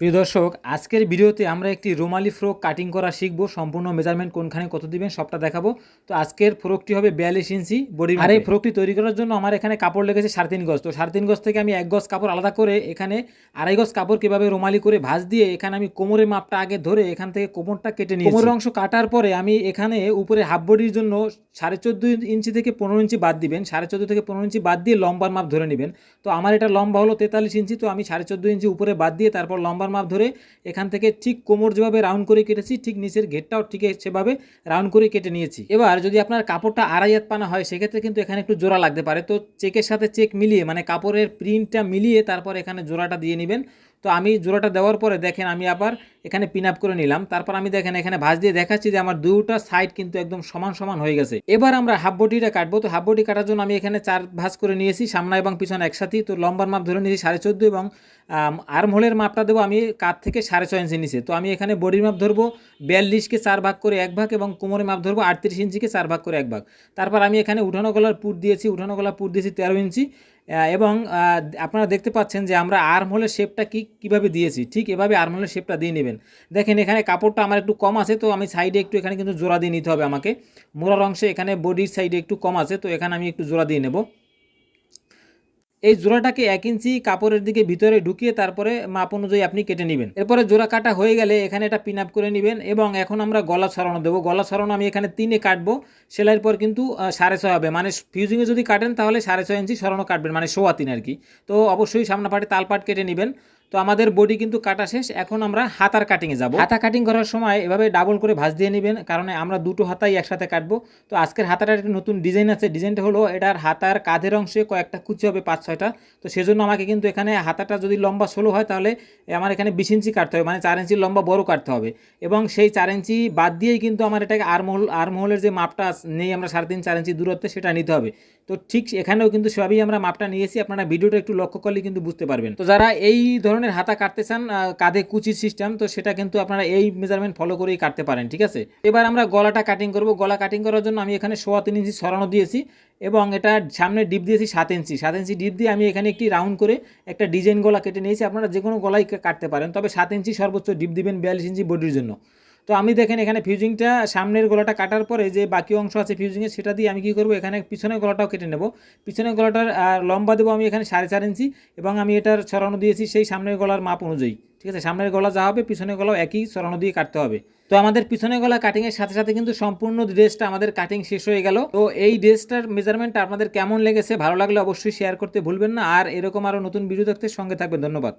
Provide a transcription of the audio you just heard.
প্রিয় দর্শক আজকের ভিডিওতে আমরা একটি রুমালি ফ্রক কাটিং করা শিখব। সম্পূর্ণ মেজারমেন্ট কোনখানে কত দিবেন সবটা দেখাবো। তো আজকের ফ্রকটি হবে বিয়াল্লিশ ইঞ্চি বডি আর এই ফ্রকটি তৈরি করার জন্য আমার এখানে কাপড় লেগেছে সাড়ে তিন গজ। তো সাড়ে তিন গজ থেকে আমি এক গজ কাপড় আলাদা করে এখানে আড়াই গজ কাপড় কীভাবে রুমালি করে ভাঁজ দিয়ে এখানে আমি কোমরের মাপটা আগে ধরে এখান থেকে কোমরটা কেটে নিই কোমরের অংশ কাটার পরে আমি এখানে উপরে হাফ বডির জন্য সাড়ে চোদ্দ ইঞ্চি থেকে পনেরো ইঞ্চি বাদ দিবেন। সাড়ে চোদ্দ থেকে পনেরো ইঞ্চি বাদ দিয়ে লম্বার মাপ ধরে নেবেন। তো আমার এটা লম্বা হলো তেতাল্লিশ ইঞ্চি তো আমি সাড়ে চোদ্দ ইঞ্চি উপরে বাদ দিয়ে তারপর লম্বার মাপ ধরে এখান থেকে ঠিক কোমর যেভাবে রাউন্ড করে কেটেছি, ঠিক নিচের ঘেরটাও ঠিক সেভাবে রাউন্ড করে কেটে নিয়েছি। এবার যদি আপনার কাপড়টা আড়াই হাত পানা হয়, সেক্ষেত্রে কিন্তু এখানে একটু জোড়া লাগতে পারে। তো চেকের সাথে চেক মিলিয়ে মানে কাপড়ের প্রিন্টটা মিলিয়ে তারপর এখানে জোড়াটা দিয়ে নেবেন। তো আমি জোড়াটা দেওয়ার পরে দেখেন আমি আবার এখানে পিন আপ করে নিলাম। তারপর আমি দেখেন এখানে ভাঁজ দিয়ে দেখাচ্ছি যে আমার দুটা সাইড কিন্তু একদম সমান সমান হয়ে গেছে। এবার আমরা হাফ বডিটা কাটবো। তো হাফ বডি কাটার জন্য আমি এখানে চার ভাঁজ করে নিয়েছি, সামনে এবং পিছনে একসাথেই। তো লম্বার মাপ ধরে নিয়েছি সাড়ে চোদ্দ এবং আর্ম হোলের মাপটা দেবো আমি কাত থেকে সাড়ে ছয় ইঞ্চি নিচে। তো আমি এখানে বডির মাপ ধরবো বিয়াল্লিশকে চার ভাগ করে এক ভাগ এবং কোমরের মাপ ধরবো আটত্রিশ ইঞ্চিকে চার ভাগ করে এক ভাগ। তারপর আমি এখানে উঠানো গলার পুট দিয়েছি, উঠানো গলার পুট দিয়েছি তেরো ইঞ্চি এবং আপনারা দেখতে পাচ্ছেন যে আমরা আর্ম হোলের শেপটা কী, কীভাবে দিয়েছি। ঠিক এভাবে আর্ম হোলের শেপটা দিয়ে নেবেন। দেখেন এখানে কাপড়টা আমার একটু কম আছে, তো আমি সাইডে একটু এখানে কিন্তু জোড়া দিয়ে নিতে হবে আমাকে। মোড়ার অংশে এখানে বডির সাইডে একটু কম আছে, তো এখানে আমি একটু জোড়া দিয়ে নেব। এই জোড়াটাকে এক ইঞ্চি কাপড়ের দিকে ভিতরে ঢুকিয়ে তারপরে মাপ অনুযায়ী আপনি কেটে নেবেন। এরপরে জোড়া কাটা হয়ে গেলে এখানে এটা পিন আপ করে নেবেন এবং এখন আমরা গলা ছড়ানো দেবো। গলা ছড়ানো আমি এখানে তিনে কাটবো। সেলাইয়ের পর কিন্তু সাড়ে ছয় হবে। মানে ফিউজিংয়ে যদি কাটেন তাহলে সাড়ে ছয় ইঞ্চি সরানো কাটবেন। মানে সোয়া তিন আর কি। তো অবশ্যই সামনা পাটে তালপাট কেটে নেবেন। তো আমাদের বডি কিন্তু কাটা শেষ, এখন আমরা হাতার কাটিংয়ে যাব। হাতা কাটিং করার সময় এভাবে ডাবল করে ভাঁজ দিয়ে নেবেন, কারণ আমরা দুটো হাতাই একসাথে কাটবো। তো আজকের হাতাটার একটা নতুন ডিজাইন আছে ডিজাইনটা হলো এটার হাতার কাঁধের অংশে কয়েকটা কুচি হবে পাঁচ, ছয়টা। তো সেজন্য আমাকে কিন্তু এখানে হাতাটা যদি লম্বা ষোলো হয়, তাহলে আমার এখানে বিশ ইঞ্চি কাটতে হবে মানে চার ইঞ্চি লম্বা বড় কাটতে হবে। এবং সেই চার ইঞ্চি বাদ দিয়েই কিন্তু আমার এটাকে আরমহল আরমহলের যে মাপটা নেই আমরা সাড়ে তিন, চার ইঞ্চি দূরত্বে সেটা নিতে হবে। তো ঠিক এখানেও কিন্তু সবই আমরা মাপটা নিয়েছি, আপনারা ভিডিওটা একটু লক্ষ্য করলে কিন্তু বুঝতে পারবেন। তো যারা এই ধরনের হাতা কাটতে চান কাঁধে কুচির সিস্টেম তো সেটা কিন্তু আপনারা এই মেজারমেন্ট ফলো করেই কাটতে পারেন, ঠিক আছে? এবার আমরা গলাটা কাটিং করব। গলা কাটিং করার জন্য আমি এখানে সোয়া তিন ইঞ্চি সরানো দিয়েছি এবং এটা সামনে ডিপ দিয়েছি সাত ইঞ্চি সাত ইঞ্চি ডিপ দিয়ে আমি এখানে একটি রাউন্ড করে একটা ডিজাইন গলা কেটে নিয়েছি। আপনারা যে কোনো গলাই কাটতে পারেন, তবে সাত ইঞ্চি সর্বোচ্চ ডিপ দিবেন বিয়াল্লিশ ইঞ্চি বডির জন্য। তো আমি দেখেন এখানে ফিউজিংটা সামনের গলাটা কাটার পরে যে বাকি অংশ আছে ফিউজিংয়ের সেটা দিয়ে আমি কী করব? এখানে পিছনের গলাটাও কেটে নেব। পিছনের গলাটার লম্বা দেবো আমি এখানে সাড়ে চার ইঞ্চি এবং আমি এটার ছড়ানো দিয়েছি সেই সামনের গলার মাপ অনুযায়ী। ঠিক আছে? সামনের গলা যা হবে, পিছনের গলাও একই ছড়ানো দিয়ে কাটতে হবে। তো আমাদের পিছনের গলা কাটিংয়ের সাথে সাথে কিন্তু সম্পূর্ণ ড্রেসটা আমাদের কাটিং শেষ হয়ে গেল। তো এই ড্রেসটার মেজারমেন্টটা আপনাদের কেমন লেগেছে? ভালো লাগলে অবশ্যই শেয়ার করতে ভুলবেন না। আর এরকম আরও নতুন ভিডিও দেখতে সঙ্গে থাকবেন। ধন্যবাদ।